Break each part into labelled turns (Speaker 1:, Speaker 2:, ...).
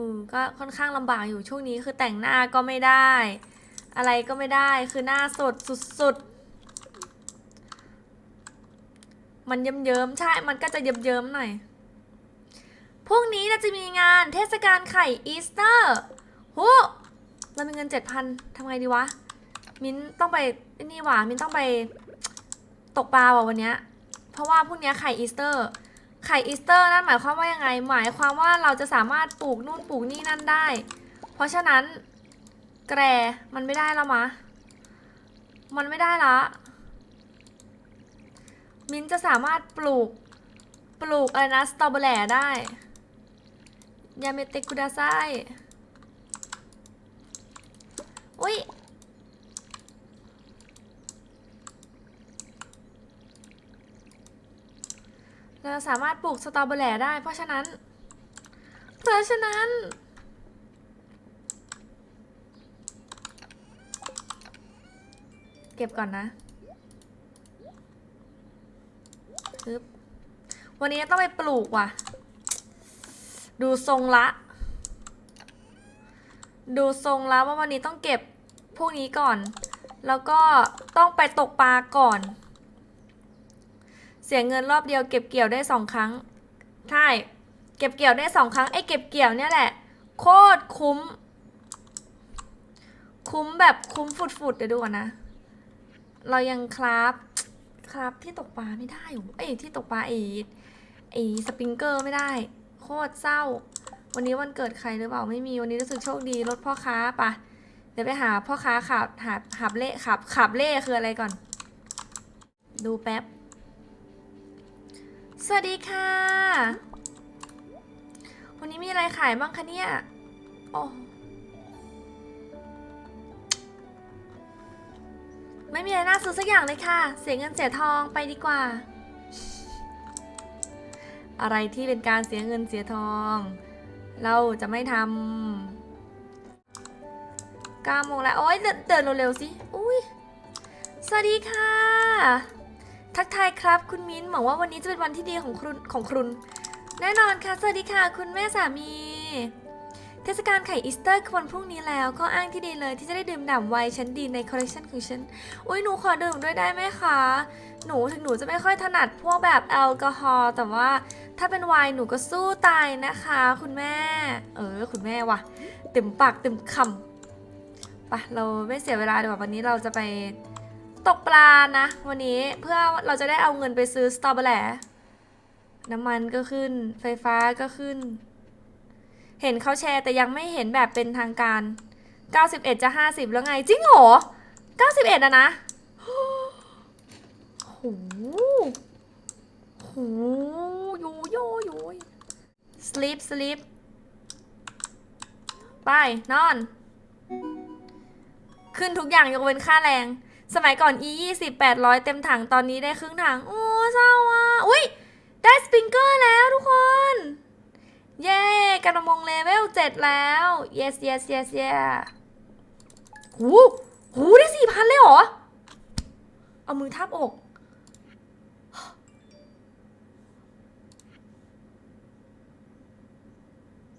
Speaker 1: อืมก็ค่อนข้างลำบากอยู่ช่วงนี้คือแต่งหน้าก็ไม่ได้ อะไรก็ไม่ได้คือหน้าสดสุดๆ มันเยิ้มๆใช่ มันก็จะเยิ้มๆหน่อยพรุ่งนี้เราจะมีงานเทศกาลไข่อีสเตอร์หูเรามีเงินเจ็ดพันทำไงดีวะ มิ้นต้องไปนี่หว่า มิ้นต้องไปตกปลาว่ะวันเนี้ย เพราะว่าพรุ่งนี้ไข่อีสเตอร์ ไข่อีสเตอร์นั่นหมายความว่ายังไง หมายความว่าเราจะสามารถปลูกนู่นปลูกนี่นั่นได้ เพราะฉะนั้น แกรมันไม่ได้แล้วมะ มันไม่ได้ละ มิ้นจะสามารถปลูก ปลูกอะไรนะสตรอเบอร์แหล่ได้ ยาเมเตกุดาไซอุ้ย เราสามารถปลูกสตรอเบอร์แหล่ได้ เพราะฉะนั้น เพราะฉะนั้น เก็บก่อนนะึบวันนี้ต้องไปปลูกว่ะ ดูทรงละ ดูทรงแล้วว่าวันนี้ต้องเก็บพวกนี้ก่อน แล้วก็ต้องไปตกปลาก่อน สียเงินรอบเดียวเก็บเกี่ยวได้สองครั้ง ใช่ เก็บเกี่ยวได้สองครั้งไอ้เก็บเกี่ยวเนี่ยแหละ โคตรคุ้ม คุ้มแบบคุ้มฝุดๆเดี๋ยวดูก่อนนะ เรายังคราฟคราฟที่ตกปลาไม่ได้หรอเอ้ยที่ตกปลาไอ้ไอ้สปริงเกอร์ไม่ได้ โคตรเศร้า วันนี้วันเกิดใครหรือเปล่าไม่มีวันนี้รู้สึกโชคดีรถพ่อค้าปะเดี๋ยวไปหาพ่อค้าขับหาขับเล่ขับขับเล่คืออะไรก่อน ดูแป๊บ สวัสดีค่ะ วันนี้มีอะไรขายบ้างคะเนี่ย โอ้ไม่มีอะไรน่าซื้อสักอย่างเลยค่ะ เสียเงินเสียทองไปดีกว่า อะไรที่เป็นการเสียเงินเสียทอง เราจะไม่ทำเก้าโมงแล้ว โอ๊ยเดินเร็วๆสิ อุ้ยสวัสดีค่ะ ทักทายครับ คุณมิ้นหวังว่าวันนี้จะเป็นวันที่ดีของคุณของคุณ แน่นอนค่ะ สวัสดีค่ะ คุณแม่สามี เทศกาลไข่อีสเตอร์คือวันพรุ่งนี้แล้วก็อ้างที่ดีเลยที่จะได้ดื่มด่ำไวน์ชั้นดีในคอลเลคชันของฉัน อุ้ยหนูขอดื่มด้วยได้ไหมคะ หนูถึงหนูจะไม่ค่อยถนัดพวกแบบแอลกอฮอล์แต่ว่าถ้าเป็นไวน์หนูก็สู้ตายนะคะ คุณแม่ เออ คุณแม่ว่ะเต็มปากเต็มคำไปะเราไม่เสียเวลาดีกว่าวันนี้เราจะไป ตกปลานะ วันนี้เพื่อเราจะได้เอาเงินไปซื้อสตรอเบอร์แหลน้ำมันก็ขึ้น ไฟฟ้าก็ขึ้น เห็นเขาแชร์แต่ยังไม่เห็นแบบเป็นทางการ 91 จะ 50 แล้วไง จริงเหรอ 91อะนะโหโหโยโยโยย sleep sleep ไป นอน ขึ้นทุกอย่างยกเว้นค่าแรง สมัยก่อน e 20 800 เต็มถังตอนนี้ได้ครึ่งถัง โอ้เศร้าอะ อุ้ยได้สปริงเกอร์แล้วทุกคน เย้กระมงเลเวล7แล้ว yes yes yes yeah หูหูได้สี่พันเลยเหรอ เอามือทับอก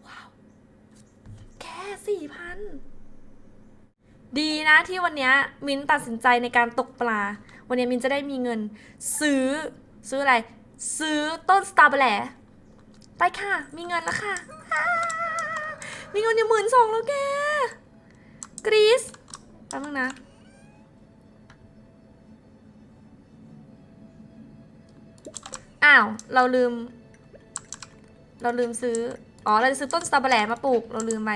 Speaker 1: ว้าว แค่สี่พัน ดีนะที่วันนี้มินตัดสินใจในการตกปลา วันนี้มินจะได้มีเงิน ซื้อซื้ออะไร ซื้อต้นสตารอเบล่ไปค่ะ มีเงินแล้วค่ะ มีเงินอยู่หมื่นสองแล้วแกกรีซแป๊บนึงนะ อ้าว เราลืม เราลืมซื้อ อ๋อ เราจะซื้อต้นสตรอเบอร์แหล่มาปลูก เราลืมไป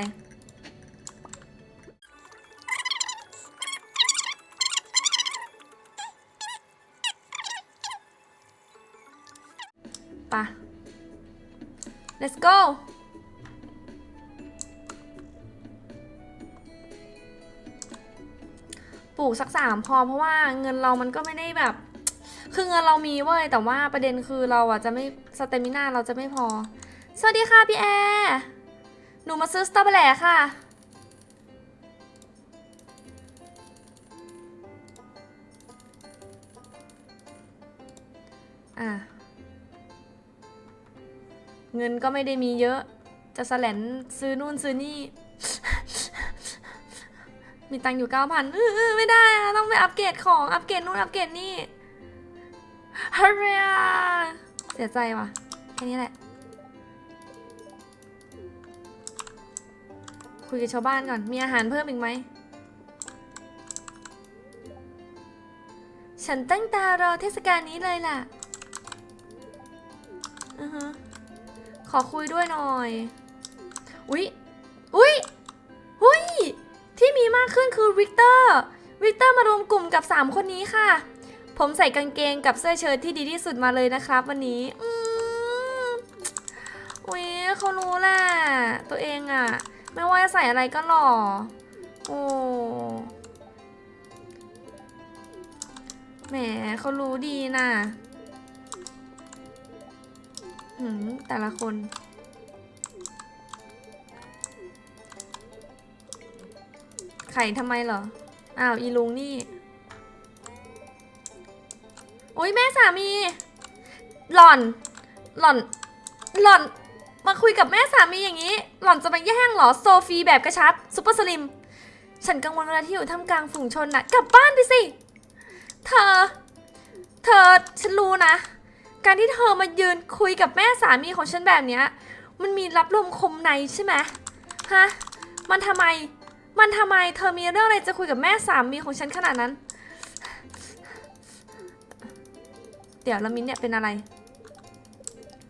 Speaker 1: ปะ let's go ปลูกสักสามพอเพราะว่าเงินเรามันก็ไม่ได้แบบ คือเงินเรามีเว้ย แต่ว่าประเด็นคือเราอะจะไม่สเตมิน่าเราจะไม่พอ สวัสดีค่ะพี่แอร์ หนูมาซื้อสตรอเบอร์แหล่ค่ะ เงินก็ไม่ได้มีเยอะ จะแสลนซื้อนู่นซื้อนี่ มีตังค์อยู่เก้าพันไม่ได้อะต้องไปอัปเกรดของอัปเกรดนู่นอัปเกรดนี่ฮาเรียเสียใจว่ะ แค่นี้แหละ คุยกับชาวบ้านก่อน มีอาหารเพิ่มอีกไหมฉันตั้งตารอเทศกาลนี้เลยล่ะ อคุยด้วยหน่อย อุ๊ย อุ๊ยหุ้ยที่มีมากขึ้นคือวิกเตอร์ วิกเตอร์มารวมกลุ่มกับ 3 คนนี้ค่ะ ผมใส่กางเกงกับเสื้อเชิ้ตที่ดีที่สุดมาเลยนะครับ วันนี้ อืมอุ๊ยเขารู้แหละ ตัวเองอะไม่ว่าจะใส่อะไรก็หล่อ โอ้แหมเขารู้ดีน่ะ หืมแต่ละคน ไข่ทำไมเหรอ อ้าว อีลุงนี่ โอ้ยแม่สามี หล่อน หล่อน หล่อน มาคุยกับแม่สามีอย่างนี้ หล่อนจะมาแย่งเหรอ โซฟีแบบกระชับซุปเปอร์สลิม ฉันกังวลเวลาที่อยู่ท่ามกลางฝูงชนน่ะกลับบ้านไปสิ เธอ เธอ ฉันรู้นะ การที่เธอมายืนคุยกับแม่สามีของฉันแบบเนี้ย มันมีรับลมคมในใช่ไหมฮะ มันทำไม มันทำไม เธอมีเรื่องอะไรจะคุยกับแม่สามีของฉันขนาดนั้น เดี๋ยวละมินเนี่ยเป็นอะไร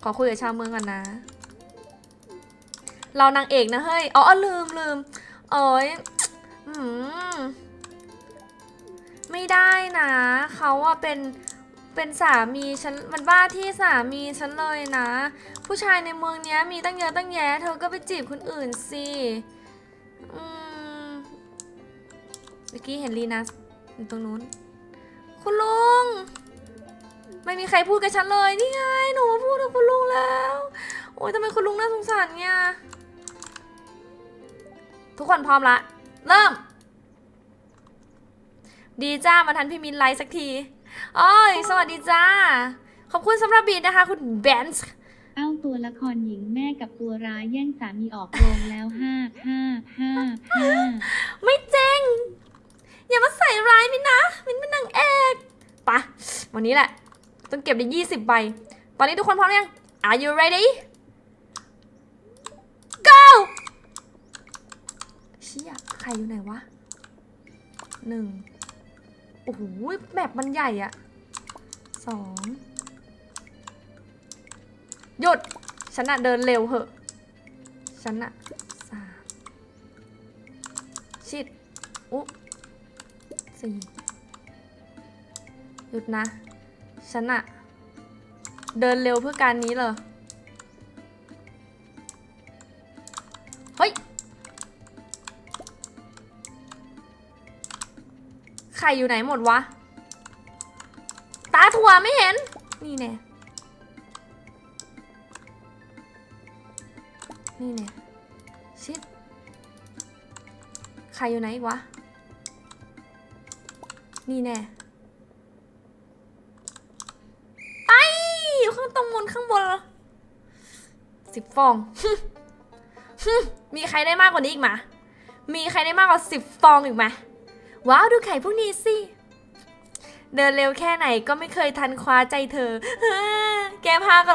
Speaker 1: ขอคุยกับชาวเมืองก่อนนะ เรานางเอกนะเฮ้ย อ๋อลืมลืมเอ้ยอืมไม่ได้นะ เขาอะเป็น เป็นสามีฉันมันบ้าที่สามีฉันเลยนะ ผู้ชายในเมืองเนี้ยมีตั้งเยอะตั้งแยะ เธอก็ไปจีบคนอื่นสิอืมเมื่อกี้เห็นลีนัสอยู่ตรงนู้น คุณลุง ไม่มีใครพูดกับฉันเลย นี่ไง หนูมาพูดกับคุณลุงแล้ว โอ้ยทำไมคุณลุงน่าสงสารเนี่ย ทุกคนพร้อมละ เริ่ม ดีจ้ามาทันพี่มินไลฟ์สักที อ้อยสวัสดีจ้า ขอบคุณสำหรับบีดนะคะ คุณแบนซ์
Speaker 2: เอ้าตัวละครหญิงแม่กับตัวร้ายแย่งสามีออกโรงแล้วห้าห้าห้าห้า
Speaker 1: ไม่จริง อย่ามาใส่ร้ายมินนะ มินเป็นนางเอกปะวันนี้แหละ ต้องเก็บได้ยี่สิบใบ ตอนนี้ทุกคนพร้อมยัง Are you ready go เชี่ยใครอยู่ไหนวะหนึ่งโอ้โหแบบมันใหญ่อะ สองหยุด ฉันอะเดินเร็วเหอะ ฉันอะสามชิดอุ๊สี่หยุดนะ ฉันอะเดินเร็วเพื่อการนี้เลยเฮ้ย ไข่อยู่ไหนหมดวะ หัวไม่เห็น นี่แน่นี่แน่ชิดใครอยู่ไหนอีกวะ นี่แน่ไออยู่ข้างตรงบนข้างบนสิบฟอง มีใครได้มากกว่านี้อีกไหมมีใครได้มากกว่าสิบฟองอีกไหมว้าว ดูไข่พวกนี้สิ เดินเร็วแค่ไหนก็ไม่เคยทันคว้าใจเธอ แกพาก็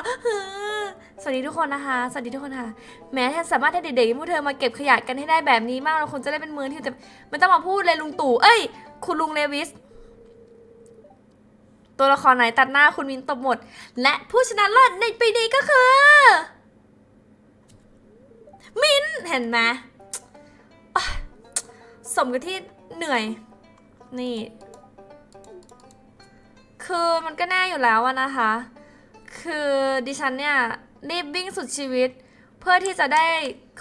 Speaker 1: สวัสดีทุกคนนะคะ สวัสดีทุกคนค่ะ แม้ถ้าสามารถให้เด็กๆพวกเธอมาเก็บขยะกันให้ได้แบบนี้มาก เราคงจะได้เป็นเมืองที่จะไม่ต้องมาพูดเลยลุงตู่ เอ้ย คุณลุงเลวิส ตัวละครไหนตัดหน้าคุณมินตบหมด และผู้ชนะเลิศในปีนี้ก็คือ มิน เห็นไหมสมกับที่เหนื่อย นี่ คือมันก็แน่อยู่แล้วอะนะคะ คือดิฉันเนี่ยรีบวิ่งสุดชีวิต เพื่อที่จะได้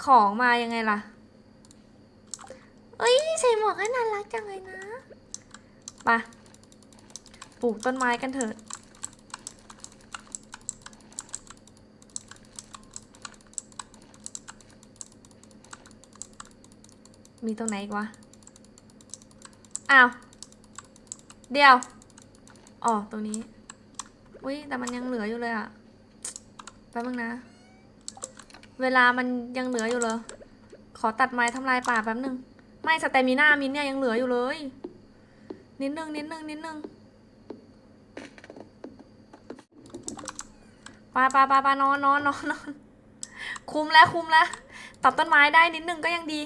Speaker 1: ของมายังไงล่ะเอ้ยใส่หมวกให้น่ารักจังเลยนะไปะปลูกต้นไม้กันเถิดมีตรงไหนอีกวะ อ้าว เดี๋ยว อ๋อตรงนี้ อุ้ยแต่มันยังเหลืออยู่เลยอะแป๊บนึงนะ เวลามันยังเหลืออยู่เลย ขอตัดไม้ทำลายป่าแป๊บหนึ่งไม่สเตมิน่ามินเนี่ยยังเหลืออยู่เลย นิดนึงนิดนึงนิดนึงปาปาปาปานอนนอนนอนนอนคุมแล้วคุมแล้วตัดต้นไม้ได้นิดนึงก็ยังดี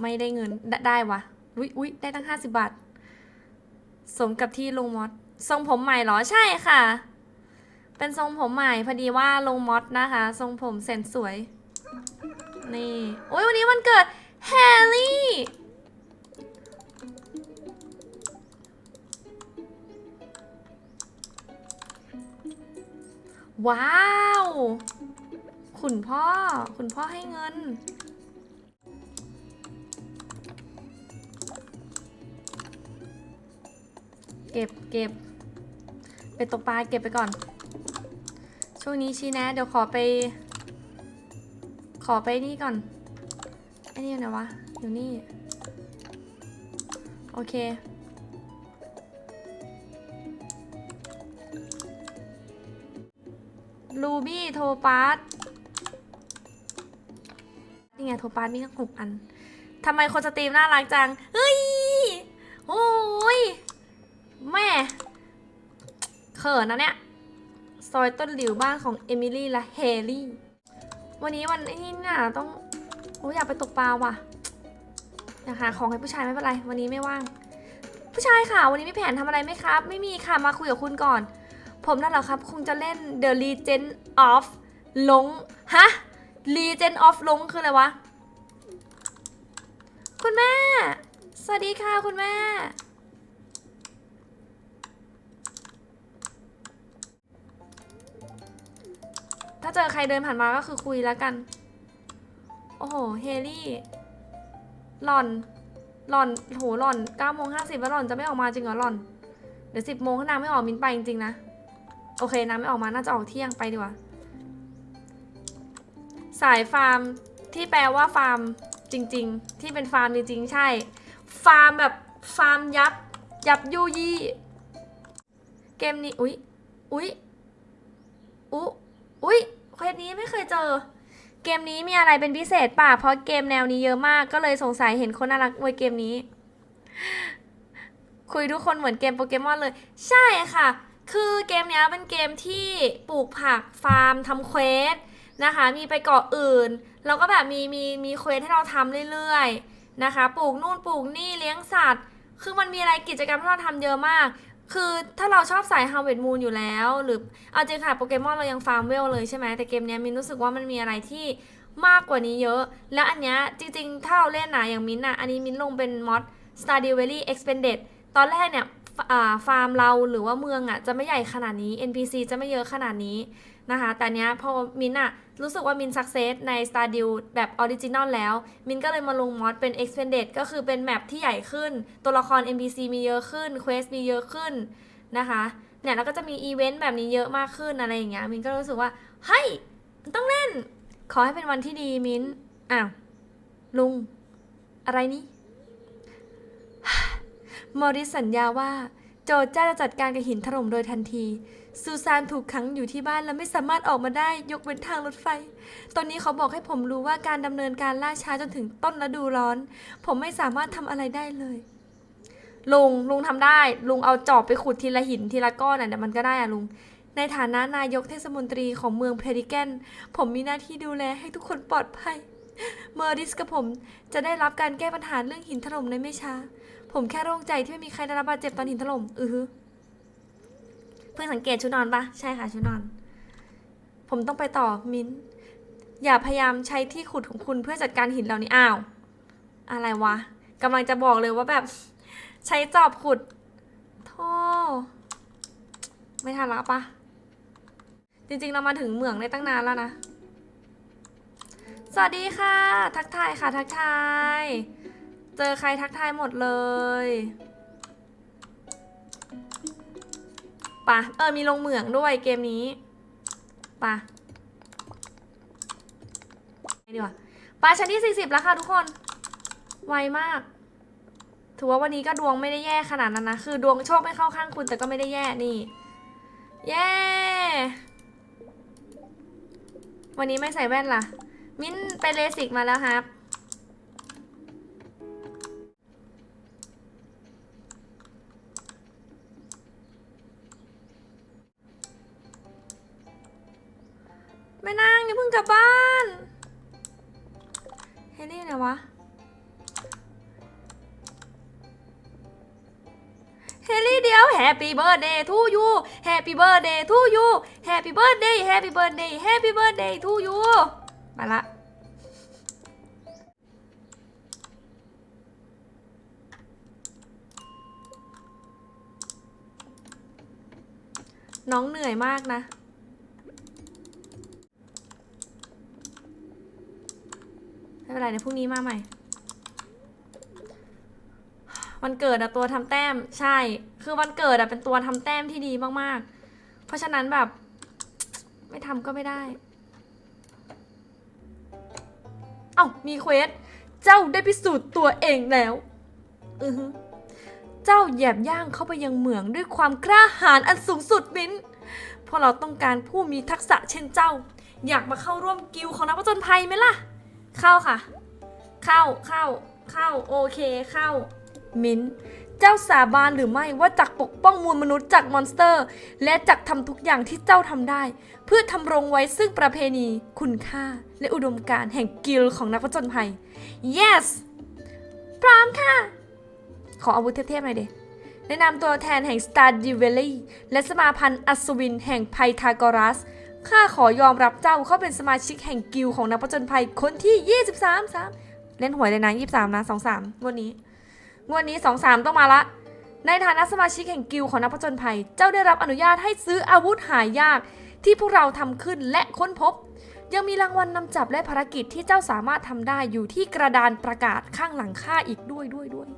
Speaker 1: ไม่ได้เงินไดได้วะอุ๊ยอุ๊ยได้ตั้งห้าสิบบาท สมกับที่ลงมอสทรงผมใหม่เหรอใช่ค่ะ เป็นทรงผมใหม่พอดีว่าลงมอสนะคะ ทรงผมแสนสวย นี่ โอ้ยวันนี้วันเกิดแฮร์รี่ว้าว คุณพ่อ คุณพ่อให้เงิน เก็บเก็บไปตกปลาเก็บไปก่อน ช่วงนี้ชี้แนะ เดี๋ยวขอไป ขอไปนี่ก่อนไอ้นี่อยู่ไหนวะ อยู่นี่ โอเค ลูบี้โทปาสนี่ไงโทปาสมีตั้งหกอันทำไมคนสตรีมน่ารักจัง เฮ้ย ขินนะเนี่ย ซอยต้นหลิวบ้านของเอมิลี่และเฮลี่ วันนี้วันนี้น่ะต้องโอ้อยากไปตกปลาว่ะ อยากหาของให้ผู้ชายไม่เป็นไร วันนี้ไม่ว่าง ผู้ชายค่ะ วันนี้มีแผนทำอะไรไหมครับ ไม่มีค่ะ มาคุยกับคุณก่อน ผมนั่นเหรอครับ คงจะเล่น The Legend of ลงฮะ Legend of ลงคืออะไรวะ คุณแม่ สวัสดีค่ะคุณแม่ ถ้าเจอใครเดินผ่านมาก็คือคุยแล้วกัน โอ้โห เฮลี่ หล่อน หล่อนโหหล่อน9โมง50แล้วหล่อนจะไม่ออกมาจริงเหรอหล่อน เดี๋ยว10โมงถ้านางไม่ออกมินไปจริงๆนะ โอเคนางไม่ออกมาน่าจะออกเที่ยงไปดีกว่า สายฟาร์มที่แปลว่าฟาร์มจริง ๆ ที่เป็นฟาร์มจริงๆใช่ ฟาร์มแบบฟาร์มยับ ยับยุยี่ เกมนี้ อุ๊ย อุ๊ยอุ๊อุ๊ย เควสนี้ไม่เคยเจอ เกมนี้มีอะไรเป็นพิเศษป่ะ เพราะเกมแนวนี้เยอะมาก ก็เลยสงสัยเห็นคนน่ารักในเกมนี้ คุยทุกคนเหมือนเกมโปเกมอนเลย ใช่ค่ะ คือเกมนี้เป็นเกมที่ปลูกผักฟาร์มทำเควสนะคะ มีไปเกาะอื่น แล้วก็แบบมีมีมีเควสให้เราทำเรื่อยๆนะคะ ปลูกนู่นปลูกนี่เลี้ยงสัตว์ คือมันมีอะไรกิจกรรมที่เราทำเยอะมาก คือถ้าเราชอบสาย Harvest Moon อยู่แล้ว หรือเอาจริงค่ะโปเกมอนเรายังฟาร์มเวลเลยใช่ไหมแต่เกมนี้มินรู้สึกว่ามันมีอะไรที่มากกว่านี้เยอะ แล้วอันเนี้ยจริงๆ ถ้าเราเล่นนะอย่างมินอะอันนี้มินลงเป็นมอด Stardew Valley Expanded ตอนแรกเนี่ยฟาฟาร์มเราหรือว่าเมืองอะจะไม่ใหญ่ขนาดนี้ NPC จะไม่เยอะขนาดนี้ นะคะ แต่เนี้ยพอมินอะรู้สึกว่ามินสักเซสใน Stardew แบบออริจินอลแล้ว มินก็เลยมาลงมอดเป็น Expanded ก็คือเป็นแมปที่ใหญ่ขึ้น ตัวละคร NPC มีเยอะขึ้น เควสมีเยอะขึ้นนะคะเนี่ยแล้วก็จะมีอีเวนต์แบบนี้เยอะมากขึ้นอะไรอย่างเงี้ยมินก็รู้สึกว่าเฮ้ยต้องเล่น ขอให้เป็นวันที่ดีมินอ้าวลุง อะไรนี่มอริสสัญญาว่า โจจ้าจะจัดการกับหินถล่มโดยทันที ซูซานถูกขังอยู่ที่บ้านและไม่สามารถออกมาได้ยกเว้นทางรถไฟ ตอนนี้เขาบอกให้ผมรู้ว่าการดำเนินการล่าช้าจนถึงต้นฤดูร้อน ผมไม่สามารถทำอะไรได้เลย ลุงลุงทำได้ ลุงเอาจอบไปขุดทีละหินทีละก้อนอะเดี๋ยวมันก็ได้อะลุง ในฐานะนายกเทศมนตรีของเมืองเพริแกนผมมีหน้าที่ดูแลให้ทุกคนปลอดภัย เมอร์ดิสกับผมจะได้รับการแก้ปัญหาเรื่องหินถล่มในไม่ช้า ผมแค่โล่งใจที่ไม่มีใครได้รับบาดเจ็บตอนหินถล่มอือ เพื่อนสังเกตชุดนอนปะใช่ค่ะชุดนอน ผมต้องไปต่อมิ้น อย่าพยายามใช้ที่ขุดของคุณเพื่อจัดการหินเหล่านี้อ้าว อะไรวะกำลังจะบอกเลยว่าแบบ ใช้จอบขุดโธ่ไม่ทันละปะจริงๆเรามาถึงเหมืองได้ตั้งนานแล้วนะ สวัสดีค่ะ ทักทายค่ะทักทาย เจอใครทักทายหมดเลย ปะเออมีลงเหมืองด้วยเกมนี้ปะไปดีกว่าปะชั้นที่ 40 แล้วค่ะทุกคน ไวมาก ถือว่าวันนี้ก็ดวงไม่ได้แย่ขนาดนั้นนะ คือดวงโชคไม่เข้าข้างคุณแต่ก็ไม่ได้แย่นี่ เย้ วันนี้ไม่ใส่แว่นล่ะ มิ้นไปเลสิกมาแล้วครับ birthday to you Happy birthday to you Happy birthday Happy birthday Happy birthday to you มาละน้องเหนื่อยมากนะ ไม่เป็นไรเดี๋ยวพรุ่งนี้มาใหม่ วันเกิดอะตัวทำแต้มใช่ คือวันเกิดอะเป็นตัวทำแต้มที่ดีมากๆ เพราะฉะนั้นแบบ ไม่ทำก็ไม่ได้ เอ้ามีเควส เจ้าได้พิสูจน์ตัวเองแล้ว อือฮึเจ้าแยบย่างเข้าไปยังเหมืองด้วยความกล้าหาญอันสูงสุดมิ้นพราะเราต้องการผู้มีทักษะเช่นเจ้า อยากมาเข้าร่วมกิลของนักผจญภัยไหมล่ะ เข้าค่ะ เข้าเข้าเข้าโอเคเข้า มิ้น เจ้าสาบานหรือไม่ว่าจักปกป้องมวลมนุษย์จากมอนสเตอร์ และจักทำทุกอย่างที่เจ้าทำได้ เพื่อทำรงไว้ซึ่งประเพณี คุณค่า และอุดมการแห่งกิลของนักผจญภัย yes พร้อมค่ะ ขออาวุธเทพๆหน่อยเด็แนะนำตัวแทนแห่ง Star d i v e l y และสมาพันธ์อัศวินแห่งไพทากอรัส ข้าขอยอมรับเจ้าเข้าเป็นสมาชิกแห่งกิลของนักผจญภัยคนที่ 23 3 เล่นหวยเลยนะ 23 นะ 23งวดนี้ งวดนี้23ต้องมาละ ในฐานะสมาชิกแห่งกิลของนักผจญภัย เจ้าได้รับอนุญาตให้ซื้ออาวุธหายากที่พวกเราทำขึ้นและค้นพบ ยังมีรางวัลนนำจับและภารกิจที่เจ้าสามารถทำได้อยู่ที่กระดานประกาศข้างหลังข้าอีกด้วยด้วยด้วย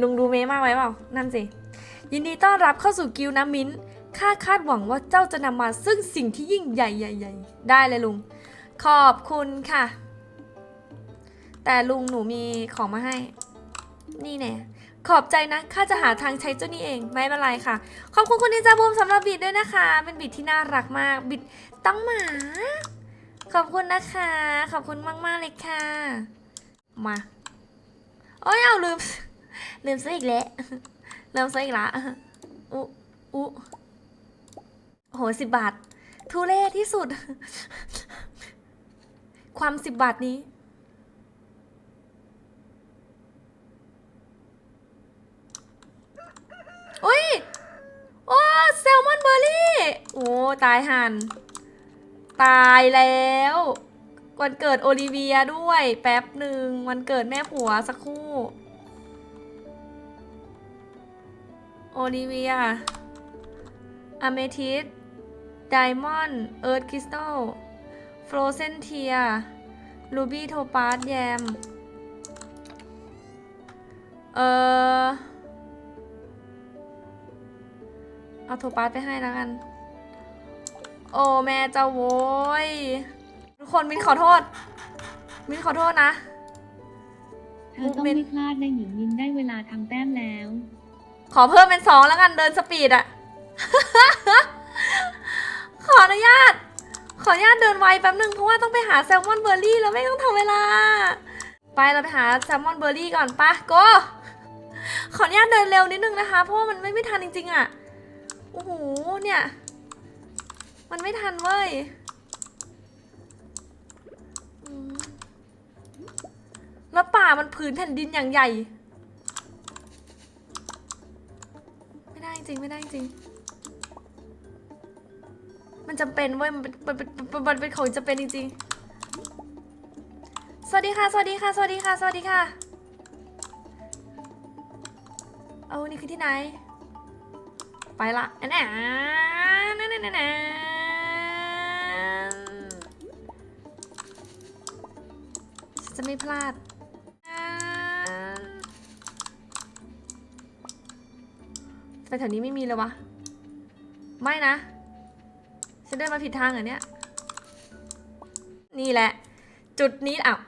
Speaker 1: ลุงดูเมย์มากไว้เปล่า นั่นสิ ยินดีต้อนรับเข้าสู่กิลนะมิ้นข้าคาดหวังว่าเจ้าจะนำมาซึ่งสิ่งที่ยิ่งใหญ่ใหญ่ๆได้เลยลุง ขอบคุณค่ะ แต่ลุงหนูมีของมาให้ นี่แน่ขอบใจนะข้าจะหาทางใช้เจ้านี่เอง ไม่เป็นไรค่ะ ขอบคุณคุณนินจาบูมสำหรับบิดด้วยนะคะ เป็นบิดที่น่ารักมาก บิดต้องหมา ขอบคุณนะคะ ขอบคุณมากๆเลยค่ะ มาโอ้ยเอาลืม ลืมซื้ออีกแล้วลืมซื้ออีกละอุอุโหสิบบาท ทุเรศที่สุด ความสิบบาทนี้ อุ้ย โอ้แซ ลมอนเบอร์รี่โอ้ตายหันตายแล้ว วันเกิดโอลิเวียด้วย แป๊บหนึ่งวันเกิดแม่ผัวสักครู่โอลิเวียอเมทิสไดมอนด์เอิร์ธคริสตัลฟรอเซนเทียรูบี้โทปาสแยม เอ่อ เอาโทปาสไปให้แล้วกัน โอ้แม่เจ้าโว้ย ทุกคนมินขอโทษ มินขอโทษนะ
Speaker 2: เธอต้องไม่พลาดนะหญิงมินได้เวลาทำแต้มแล้ว
Speaker 1: ขอเพิ่มเป็นสองแล้วกันเดินสปีดอะ ขออนุญาต ขออนุญาตเดินไวแป๊บหนึ่งเพราะว่าต้องไปหาแซลมอนเบอร์รี่แล้วไม่ต้องทำเวลา ไปเราไปหาแซลมอนเบอร์รี่ก่อนปะโกขออนุญาตเดินเร็วนิดนึงนะคะ เพราะว่ามันไม่ไม่ทันจริงๆอะโอ้โห เนี่ย มันไม่ทันเว้ยแล้วป่ามันผืนแผ่นดินอย่างใหญ่ ไม่ได้จริงไม่ได้จริง มันจำเป็นเว้ย มันเป็นมันเป็นมันมันเป็นของจำเป็นจริงๆ สวัสดีค่ะ สวัสดีค่ะ สวัสดีค่ะ สวัสดีค่ะ เอานี่คือที่ไหน ไปละแอนแอนแอนแอนแอนแอนจะไม่พลาดแต่แถวนี้ไม่มีเลยวะ ไม่นะ ฉันเดินมาผิดทางเหรอเนี่ย นี่แหละ จุดนี้อ้าว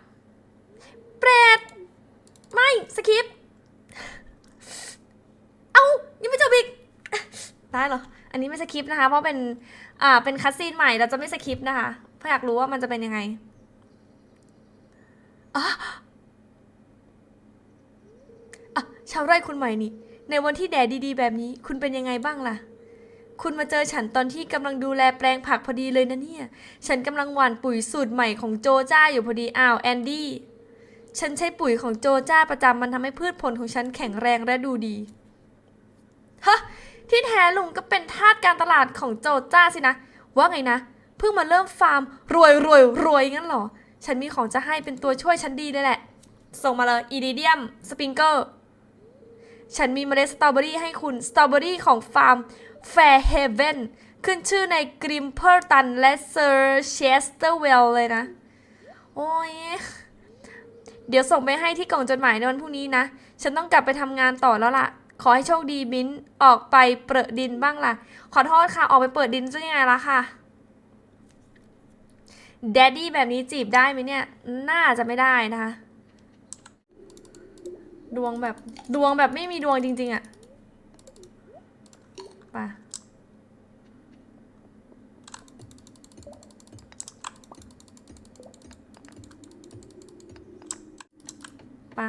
Speaker 1: เปรตไม่ สคริปต์ เอ้ายังไม่จบอีก ได้เหรอ อั นนนี้ไม่สคริปต์นะคะ เพราะเป็น อ่า เป็นคัสซีนใหม่ เราจะไม่สคริปต์นะคะ เพราะอยากรู้ว่ามันจะเป็นยังไงอะอะชาวไร่คุณใหม่นี่ ในวันที่แดดดีๆ แบบนี้ คุณเป็นยังไงบ้างล่ะ คุณมาเจอฉันตอนที่กำลังดูแลแปลงผักพอดีเลยนะเนี่ย ฉันกำลังหว่านปุ๋ยสูตรใหม่ของโจจ้าอยู่พอดี อ้าวแอนดี้ ฉันใช้ปุ๋ยของโจจ้าประจำมันทำให้พืชผลของฉันแข็งแรงและดูดี ฮะ ที่แท้ลุงก็เป็นทาสการตลาดของโจจ้าสินะ ว่าไงนะ เพิ่งมาเริ่มฟาร์ม รวยรวยรวยงั้นเหรอ ฉันมีของจะให้เป็นตัวช่วยฉันดีเลยแหละ ส่งมาเลยอีริเดียม สปริงเกอร์ฉันมีเมล็ดสตรอเบอรี่ให้คุณ สตรอเบอรี่ของฟาร์มแฟร์เฮเวนขึ้นชื่อในกริมเพอร์ตันและเซอร์เชสเตอร์เวลเลยนะ โอ้ย เดี๋ยวส่งไปให้ที่กล่องจดหมายในวันพรุ่งนี้นะ ฉันต้องกลับไปทำงานต่อแล้วล่ะ ขอให้โชคดีมิ้นออกไปเปิดดินบ้างล่ะ ขอโทษค่ะ ออกไปเปิดดินจะยังไงล่ะค่ะแดดดี้แบบนี้จีบได้ไหมเนี่ย น่าจะไม่ได้นะคะ ดวงแบบดวงแบบไม่มีดวงจริง ๆอะไป่ะปะ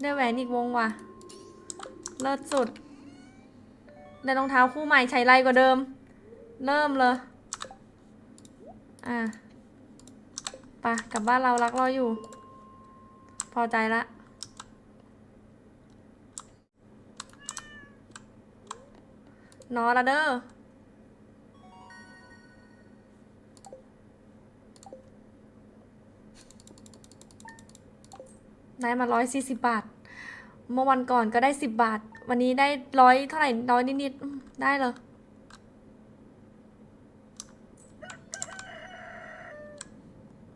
Speaker 1: ได้แหวนอีกวงว่ะ เลิศสุด ได้รองเท้าคู่ใหม่ใช้ไรกว่าเดิม เริ่มเลย อะปะกลับบ้านเรารักเราอยู่ พอใจละนอนละเด้อได้มาร้อยสี่สิบบาท เมื่อวันก่อนก็ได้สิบบาท วันนี้ได้ร้อยเท่าไหร่ร้อยนิดๆได้เลย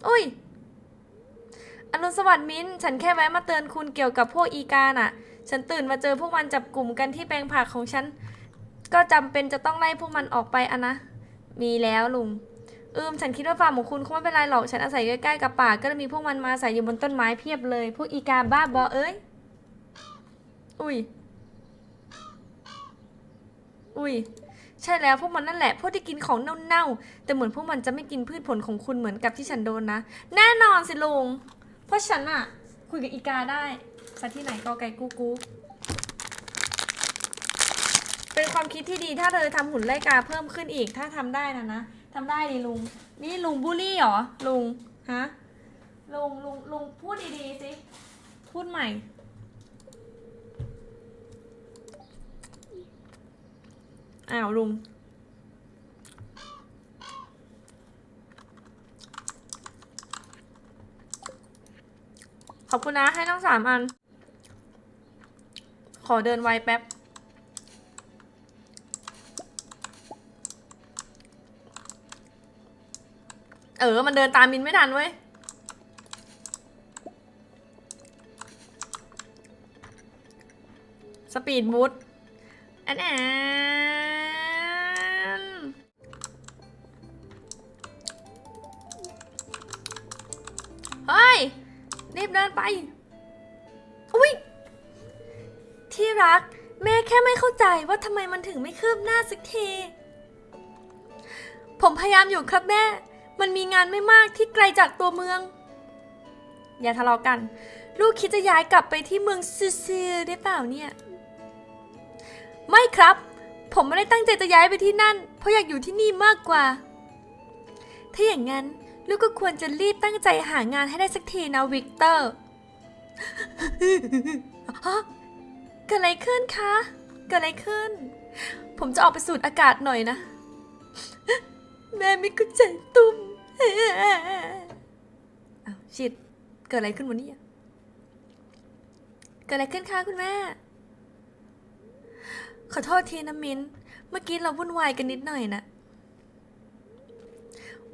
Speaker 1: อุ้ยอรุณสวัสดิ์มิ้น ฉันแค่แวะมาเตือนคุณเกี่ยวกับพวกอีกาน่ะ ฉันตื่นมาเจอพวกมันจับกลุ่มกันที่แปลงผักของฉัน ก็จำเป็นจะต้องไล่พวกมันออกไปอะนะ มีแล้วลุง อืม ฉันคิดว่าฟาร์มของคุณคงไม่เป็นไรหรอก ฉันอาศัยใกล้ๆกับป่า ก็เลยมีพวกมันมาอาศัยอยู่บนต้นไม้เพียบเลย พวกอีกาบ้าบอเอ้ย อุ้ย อุ้ย ใช่แล้วพวกมันนั่นแหละ พวกที่กินของเน่าๆ แต่เหมือนพวกมันจะไม่กินพืชผลของคุณเหมือนกับที่ฉันโดนนะ แน่นอนสิลุง เพราะฉันอะคุยกับอีกาได้สัที่ไหนกอไก่กูกูเป็นความคิดที่ดีถ้าเธอทำหุ่นไล่กาเพิ่มขึ้นอีก ถ้าทำได้นะนะทำได้ดิลุง นี่ลุงบูลลี่เหรอลุงฮะลุงลุงลุงพูดดีๆสิพูดใหม่ อ้าวลุง ขอบคุณนะให้ทั้งสามอัน ขอเดินไวแป๊บ เออ มันเดินตามมินไม่ทันเว้ยสปีดบูทแอนแอน ทำไมมันถึงไม่คืบหน้าสักที ผมพยายามอยู่ครับแม่ มันมีงานไม่มากที่ไกลจากตัวเมือง อย่าทะเลาะกัน ลูกคิดจะย้ายกลับไปที่เมืองซื่อได้เปล่าเนี่ย ไม่ครับ ผมไม่ได้ตั้งใจจะย้ายไปที่นั่น เพราะอยากอยู่ที่นี่มากกว่า ถ้าอย่างนั้นลูกก็ควรจะรีบตั้งใจหางานให้ได้สักทีนะวิกเตอร์ฮะเกิดอะไรขึ้นคะ กิดอะไรขึ้น ผมจะออกไปสูดอากาศหน่อยนะ แม่ไม่เข้าใจตุ้มอ้าวชิดเกิดอะไรขึ้นวันนี้เกิดอะไรขึ้นคะคุณแม่ ขอโทษทีนะมิน เมื่อกี้เราวุ่นวายกันนิดหน่อยนะ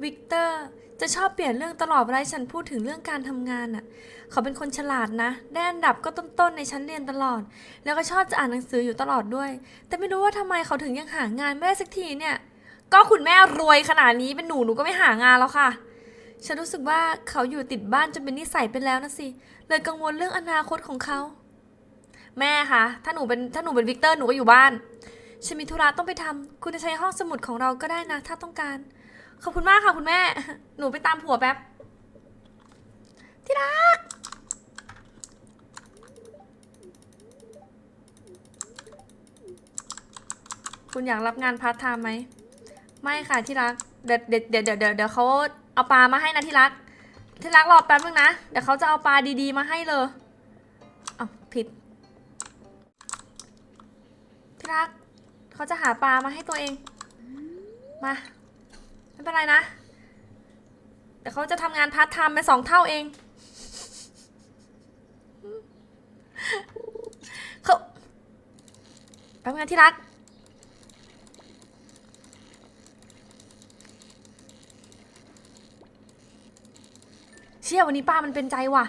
Speaker 1: วิกเตอร์จะชอบเปลี่ยนเรื่องตลอดเวลาฉันพูดถึงเรื่องการทำงานน่ะ เขาเป็นคนฉลาดนะได้อันดับก็ต้นๆในชั้นเรียนตลอด แล้วก็ชอบจะอ่านหนังสืออยู่ตลอดด้วย แต่ไม่รู้ว่าทำไมเขาถึงยังหางานไม่ได้สักทีเนี่ย ก็คุณแม่รวยขนาดนี้เป็นหนูหนูก็ไม่หางานแล้วค่ะฉันรู้สึกว่าเขาอยู่ติดบ้านจนเป็นนิสัยไปแล้วนะสิ เลยกังวลเรื่องอนาคตของเขา แม่คะ ถ้าหนูเป็นถ้าหนูเป็นวิกเตอร์หนูก็อยู่บ้าน ฉันมีธุระต้องไปทำคุณจะใช้ห้องสมุดของเราก็ได้นะ ถ้าต้องการ ขอบคุณมากค่ะคุณแม่ หนูไปตามผัวแป๊บ ที่รัก คุณอยากรับงานพาร์ทไทม์ไหม ไม่ค่ะที่รักเดี๋ยวเดี๋ยวเดี๋ยวเดี๋ยวเดี๋ยวเดี๋ยวเขาเอาปลามาให้นะที่รัก ที่รักรอแป๊บนึงนะ เดี๋ยวเขาจะเอาปลาดีๆมาให้เลยเอาผิด ที่รักเขาจะหาปลามาให้ตัวเอง มา ไม่เป็นไรนะ เดี๋ยวเขาจะทำงานพาร์ทไทม์ไปสองเท่าเองเขาแป๊บนึงที่รัก เชี่ยวันนี้ปลามันเป็นใจว่ะ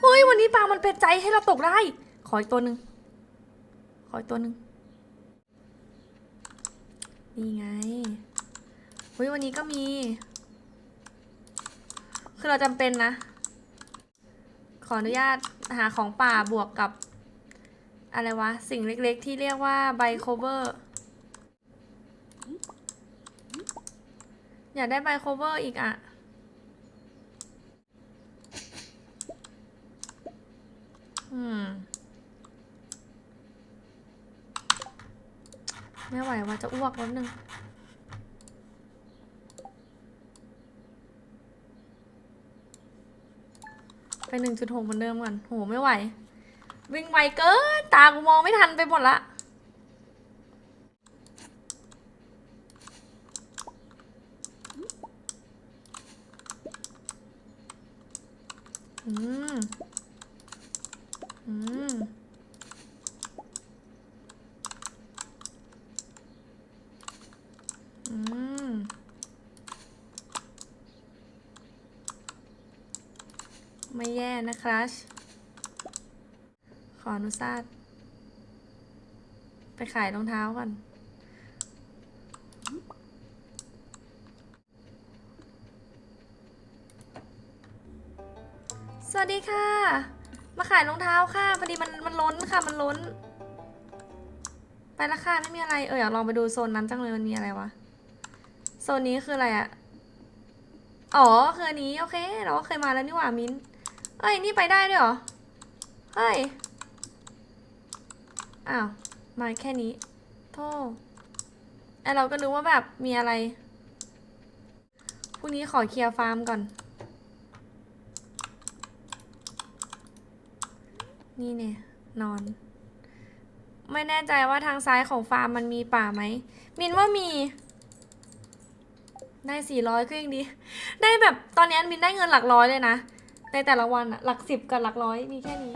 Speaker 1: เฮ้ยวันนี้ปลามันเป็นใจให้เราตกได้ ขออีกตัวหนึ่งขออีกตัวหนึ่งนี่ไงเฮ้ยวันนี้ก็มี คือเราจำเป็นนะ ขออนุญาตหาของป่าบวกกับ อะไรวะ สิ่งเล็กๆ ที่เรียกว่าใบโคเวอร์อยากได้ใบโคเวอร์อีกอะ อืม ไม่ไหวว่าจะอ้วกแล้วนึงไปหนึ่งจุดหกเหมือนเดิมก่อนโห ไม่ไหว วิ่งไวเกิน ตากูมองไม่ทันไปหมดละ อืม อืม อืม ไม่ ครับขออนุญาต ไปขายรองเท้าก่อน สวัสดีค่ะ มาขายรองเท้าค่ะ พอดีมันมันล้นค่ะ มันล้น ไปละค่ะ ไม่มีอะไร เอออยากลองไปดูโซนนั้นจังเลย มันมีอะไรวะ โซนนี้คืออะไรอะอ๋อคืออันนี้ โอเค เราก็เคยมาแล้วนี่หว่า มิ้น เอ้ย นี่ไปได้ด้วยเหรอ เฮ้ย อ้าว มาแค่นี้ โทษไอเราก็นึกว่าแบบมีอะไร พรุ่งนี้ขอเคลียร์ฟาร์มก่อน นี่เนี่ย นอน ไม่แน่ใจว่าทางซ้ายของฟาร์มมันมีป่าไหม มินว่ามีได้สี่ร้อยก็ยังดี ได้แบบตอนนี้มินได้เงินหลักร้อยเลยนะ ในแต่ละวันอะหลักสิบกับหลักร้อยมีแค่นี้